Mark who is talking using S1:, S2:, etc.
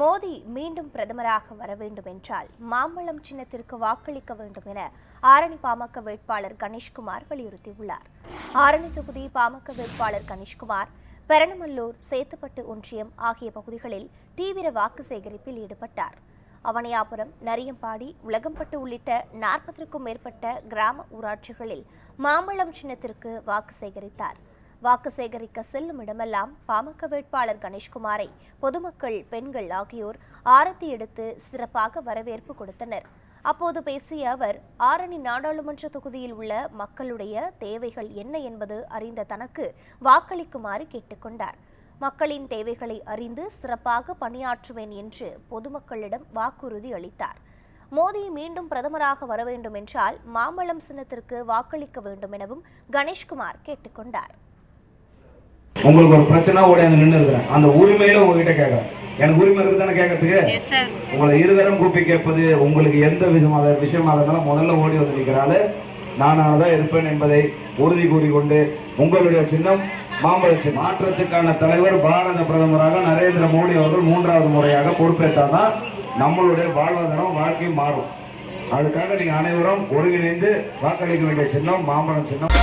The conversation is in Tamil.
S1: மோடி மீண்டும் பிரதமராக வர வேண்டும் என்றால் மாம்பழம் சின்னத்திற்கு வாக்களிக்க வேண்டும் என ஆரணி பாமக வேட்பாளர் கணேஷ்குமார் வலியுறுத்தியுள்ளார். ஆரணி தொகுதி பாமக வேட்பாளர் கணேஷ்குமார் பெரணமல்லூர் சேத்துப்பட்டு ஒன்றியம் ஆகிய பகுதிகளில் தீவிர வாக்கு சேகரிப்பில் ஈடுபட்டார். அவனியாபுரம் நரியம்பாடி உலகம்பட்டு உள்ளிட்ட நாற்பதற்கும் மேற்பட்ட கிராம ஊராட்சிகளில் மாம்பழம் சின்னத்திற்கு வாக்கு சேகரித்தார். வாக்கு சேகரிக்க செல்லும் இடமெல்லாம் பாமக வேட்பாளர் கணேஷ்குமாரை பொதுமக்கள் பெண்கள் ஆகியோர் ஆரத்தி எடுத்து சிறப்பாக வரவேற்பு கொடுத்தனர். அப்போது பேசிய அவர் ஆரணி நாடாளுமன்ற தொகுதியில் உள்ள மக்களுடைய தேவைகள் என்ன என்பது அறிந்த தனக்கு வாக்களிக்குமாறு கேட்டுக்கொண்டார். மக்களின் தேவைகளை அறிந்து சிறப்பாக பணியாற்றுவேன் என்று பொதுமக்களிடம் வாக்குறுதி அளித்தார். மோடி மீண்டும் பிரதமராக வர வேண்டும் என்றால் மாமல்லம் சின்னத்திற்கு வாக்களிக்க வேண்டும் எனவும் கணேஷ்குமார் கேட்டுக்கொண்டார்.
S2: உங்களுக்கு ஒரு பிரச்சனை ஓடி அங்க நின்று இருக்கிறேன். அந்த உரிமையில உங்ககிட்ட கேட்கறேன். எனக்கு உரிமை இருக்கு தானே கேட்கறதுக்கு? உங்களை இருதரம் கூப்பி கேட்பது உங்களுக்கு எந்த விதமான விஷயமா இருந்தாலும் முதல்ல ஓடி வந்து நிற்கிறாள் நானாக தான் இருப்பேன் என்பதை உறுதி கூறிக்கொண்டு உங்களுடைய சின்னம் மாம்பழ சின்னம் மாற்றத்துக்கான தலைவர் பாரத பிரதமராக நரேந்திர மோடி அவர்கள் மூன்றாவது முறையாக பொறுப்பேற்றாதான் நம்மளுடைய வாழ்வாதாரம் வாழ்க்கையும் மாறும். அதுக்காக நீங்க அனைவரும் ஒருங்கிணைந்து வாக்களிக்க வேண்டிய சின்னம் மாம்பழம் சின்னம்.